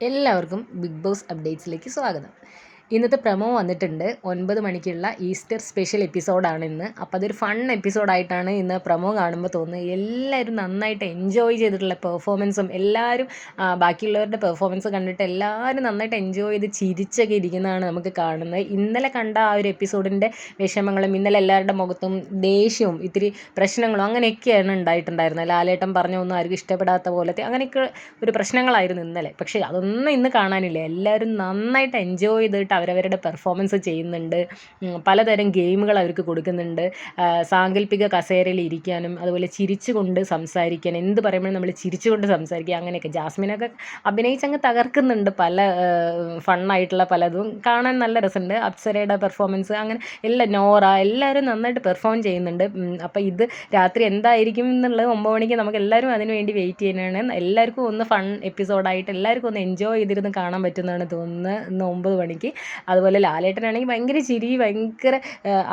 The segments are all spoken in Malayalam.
എല്ലാവർക്കും ബിഗ് ബോസ് അപ്ഡേറ്റ്സിലേക്ക് സ്വാഗതം. ഇന്നത്തെ പ്രമോ വന്നിട്ടുണ്ട്. ഒൻപത് മണിക്കുള്ള ഈസ്റ്റർ സ്പെഷ്യൽ എപ്പിസോഡാണ് ഇന്ന്. അപ്പോൾ അതൊരു ഫൺ എപ്പിസോഡായിട്ടാണ് ഇന്ന് പ്രമോ കാണുമ്പോൾ തോന്നുന്നത്. എല്ലാവരും നന്നായിട്ട് എൻജോയ് ചെയ്തിട്ടുള്ള പെർഫോമൻസും എല്ലാവരും ബാക്കിയുള്ളവരുടെ പെർഫോമൻസ് കണ്ടിട്ട് എല്ലാവരും നന്നായിട്ട് എൻജോയ് ചെയ്ത് ചിരിച്ചൊക്കെ ഇരിക്കുന്നതാണ് നമുക്ക് കാണുന്നത്. ഇന്നലെ കണ്ട ആ ഒരു എപ്പിസോഡിന്റെ വിഷമങ്ങളും ഇന്നലെ എല്ലാവരുടെ മുഖത്തും ദേഷ്യവും ഇത്തിരി പ്രശ്നങ്ങളും അങ്ങനെയൊക്കെയാണ് ഉണ്ടായിട്ടുണ്ടായിരുന്നത്. ലാലേട്ടൻ പറഞ്ഞ ഒന്നും ആർക്കും ഇഷ്ടപ്പെടാത്ത പോലത്തെ അങ്ങനെയൊക്കെ ഒരു പ്രശ്നങ്ങളായിരുന്നു ഇന്നലെ. പക്ഷേ അതൊന്നും ഇന്ന് കാണാനില്ല. എല്ലാവരും നന്നായിട്ട് എൻജോയ് ചെയ്തിട്ട് അവരവരുടെ പെർഫോമൻസ് ചെയ്യുന്നുണ്ട്. പലതരം ഗെയിമുകൾ അവർക്ക് കൊടുക്കുന്നുണ്ട്. സാങ്കല്പിക കസേരയിൽ ഇരിക്കാനും അതുപോലെ ചിരിച്ചുകൊണ്ട് സംസാരിക്കാൻ എന്ത് പറയുമ്പോഴും നമ്മൾ ചിരിച്ചുകൊണ്ട് സംസാരിക്കുക അങ്ങനെയൊക്കെ. ജാസ്മിനൊക്കെ അഭിനയിച്ചങ്ങ് തകർക്കുന്നുണ്ട് പല ഫണ്ണായിട്ടുള്ള പലതും. കാണാൻ നല്ല രസമുണ്ട്. അപ്സരയുടെ പെർഫോമൻസ് അങ്ങനെ എല്ലാം നോറ എല്ലാവരും നന്നായിട്ട് പെർഫോം ചെയ്യുന്നുണ്ട്. അപ്പോൾ ഇത് രാത്രി എന്തായിരിക്കും എന്നുള്ളത് ഒമ്പത് മണിക്ക് നമുക്ക് എല്ലാവരും അതിന് വേണ്ടി വെയിറ്റ് ചെയ്യുന്നതാണ് എല്ലാവർക്കും ഒന്ന് ഫൺ എപ്പിസോഡായിട്ട് എല്ലാവർക്കും ഒന്ന് എൻജോയ് ചെയ്തിരുന്ന് കാണാൻ പറ്റുന്നതാണ് തോന്നുന്നത് ഇന്ന് ഒമ്പത് മണിക്ക്. അതുപോലെ ലാലേട്ടനാണെങ്കിൽ ഭയങ്കര ചിരി ഭയങ്കര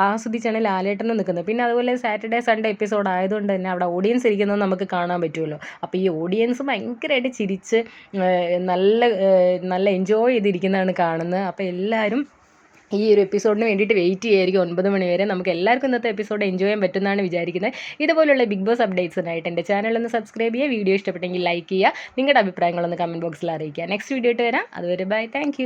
ആസ്വദിച്ചാണ് ലാലേട്ടനും നിൽക്കുന്നത്. പിന്നെ അതുപോലെ സാറ്റർഡേ സൺഡേ എപ്പിസോഡ് ആയതുകൊണ്ട് തന്നെ അവിടെ ഓഡിയൻസ് ഇരിക്കുന്നത് നമുക്ക് കാണാൻ പറ്റുമല്ലോ. അപ്പോൾ ഈ ഓഡിയൻസ് ഭയങ്കരമായിട്ട് ചിരിച്ച് നല്ല നല്ല എൻജോയ് ചെയ്തിരിക്കുന്നതാണ് കാണുന്നത്. അപ്പോൾ എല്ലാവരും ഈ ഒരു എപ്പിസോഡിന് വേണ്ടിയിട്ട് വെയിറ്റ് ചെയ്യുമായിരിക്കും ഒൻപത് മണി വരെ നമുക്ക് എല്ലാവർക്കും ഇന്നത്തെ എപ്പിസോഡ് എൻജോയ് ചെയ്യാൻ പറ്റുന്നതാണ് വിചാരിക്കുന്നത്. ഇതുപോലുള്ള ബിഗ് ബോസ് അപ്ഡേറ്റ്സിനായിട്ട് എന്റെ ചാനൽ ഒന്ന് സബ്സ്ക്രൈബ് ചെയ്യുക വീഡിയോ ഇഷ്ടപ്പെട്ടെങ്കിൽ ലൈക്ക് ചെയ്യുക. നിങ്ങളുടെ അഭിപ്രായങ്ങളൊന്ന് കമന്റ് ബോക്സിൽ അറിയിക്കുക. നെക്സ്റ്റ് വീഡിയോ ഇട്ട് വരാം. അതുവരെ ബൈ താങ്ക്